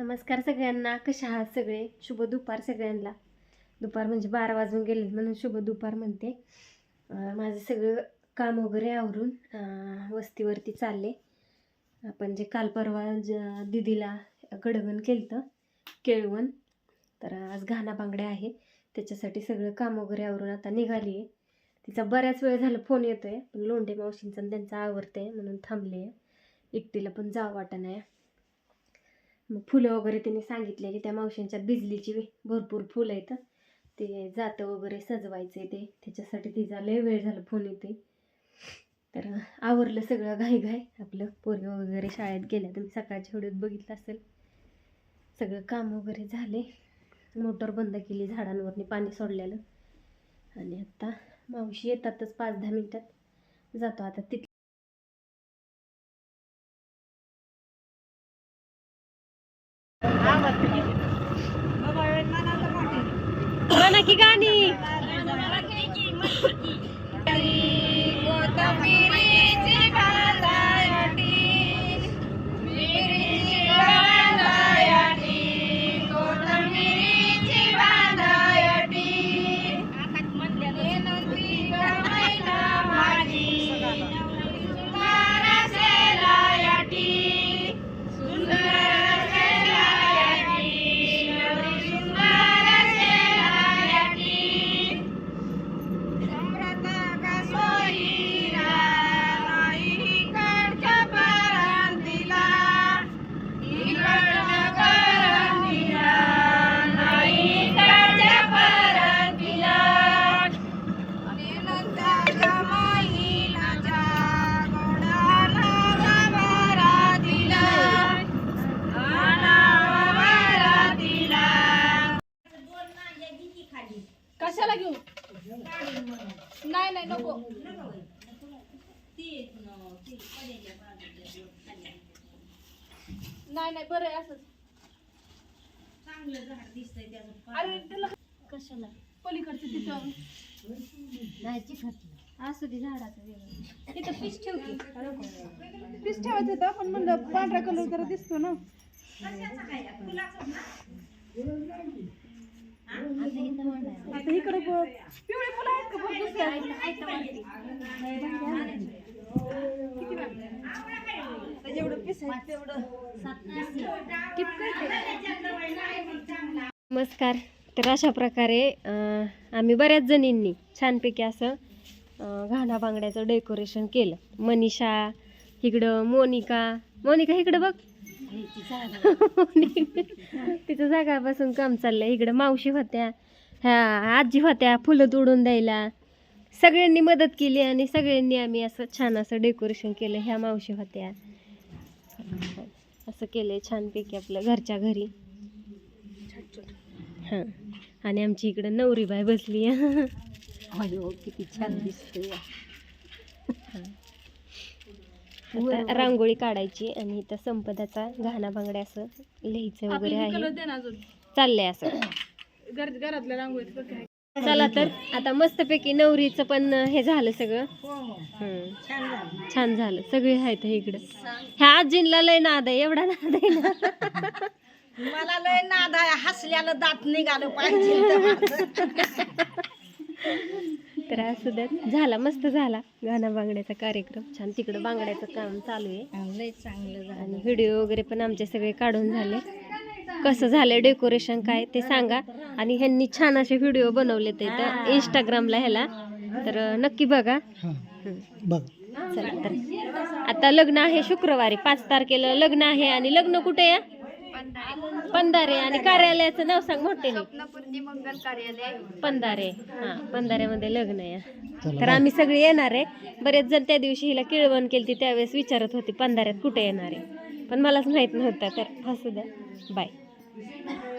नमस्कार सगळ्यांना. कशा आहात सगळे? शुभ दुपार सगळ्यांना. दुपार म्हणजे बारा वाजून गेले म्हणून शुभ दुपार म्हणते. माझं सगळं काम वगैरे आवरून वस्तीवरती चालले. आपण जे काल परवा ज दिदीला कडवण केलं केळवण तर आज घाणा बांगड्या आहे. त्याच्यासाठी सगळं काम वगैरे आवरून आता निघाली आहे तिचा बऱ्याच वेळ झाला फोन येतो आहे पण लोंढे मावशींचा त्यांचा आवडते म्हणून थांबले आहे एकटीला पण जावं वाटत नाही मग फुलं वगैरे त्यांनी सांगितले की त्या मावशींच्या बिजलीची भरपूर फुलं आहेत. ते जातं वगैरे सजवायचे ते. त्याच्यासाठी तिचा लय वेळ झाला फोन येते तर आवरलं सगळं घाई घाई. आपलं पोरी वगैरे शाळेत गेल्या तुम्ही सकाळच्या व्हिडिओत बघितलं असेल. सगळं काम वगैरे झाले. मोटर बंद केली झाडांवरनी पाणी सोडलेलं. आणि आता मावशी येतातच पाच दहा मिनटात. जातो आता तिथे. म्हणा की गाणी. घेऊ? नाही नाही नको. नाही नाही बरं आहे असंच. अरे त्याला कशाला? पलीकडचं तिथं. नाही चिखल असू दे झाडाचं तिथं पीस ठेवते. पीस ठेवायचं होतं पण म्हणलं पांढरा कलर जरा दिसतो ना. आता इकडे बघ पिवळे फुलं आहेत का बघ दुसऱ्या जेवढं पीस आहे तेवढं नमस्कार. तर अशा प्रकारे आम्ही बऱ्याच जणींनी छानपैकी असं घाणा बांगड्याचं डेकोरेशन केलं. मनीषा इकडं मोनिका. मोनिका इकडं बघ. तिचं जागापासून काम चाललंय. इकडं मावशी होत्या. ह्या आजी होत्या फुलं तोडून द्यायला. सगळ्यांनी मदत केली आणि सगळ्यांनी आम्ही असं छान असं डेकोरेशन केलं ह्या मावशी होत्या. असं केलंय छानपैकी आपलं घरच्या घरी. हां आणि आमची इकडं नवरीबाई बसली. किती छान दिसतोय. आता रांगोळी काढायची आणि इथं संपदाचा घाणा बांगड्या असं लिहायचं वगैरे आहे. दे ना अजून. चाललंय असं. घर घरातल्या रांगोळीत बघ काय. चला तर आता मस्तपैकी नवरीचं पण हे झालं सगळं. हो, हम्म. छान झालं. सगळे आहेत इकडं. ह्या आजींला लय नाद आहे एवढा नाद आहे ना. मला लय नाद आहे. हसल्याला दात निघालं पाहिजे तर असू द्यात. झाला मस्त झाला. गाणा बांगड्याचा कार्यक्रम. छान तिकडं बांगड्याचं काम चालू आहे. लय चांगलं आणि व्हिडिओ वगैरे पण आमचे सगळे काढून झाले. कसं झालं डेकोरेशन काय ते सांगा. आणि ह्यांनी छान असे व्हिडिओ बनवले ते तर इंस्टाग्रामला ह्याला. तर नक्की बघा. चला तर. आता लग्न आहे शुक्रवारी पाच तारखेला लग्न आहे आणि लग्न कुठे आहे? पंधारे. आणि कार्यालयाचं नाव सांग मोठे मंगल कार्यालय पंधारे. हा पंधाऱ्यामध्ये लग्न आहे. तर आम्ही सगळे येणार आहे. बरेच जण त्या दिवशी हिला किळवण केली त्यावेळेस विचारत होती पंधाऱ्यात कुठे येणार आहे? पण मलाच माहीत नव्हतं तर असू द्या. बाय. Thank you.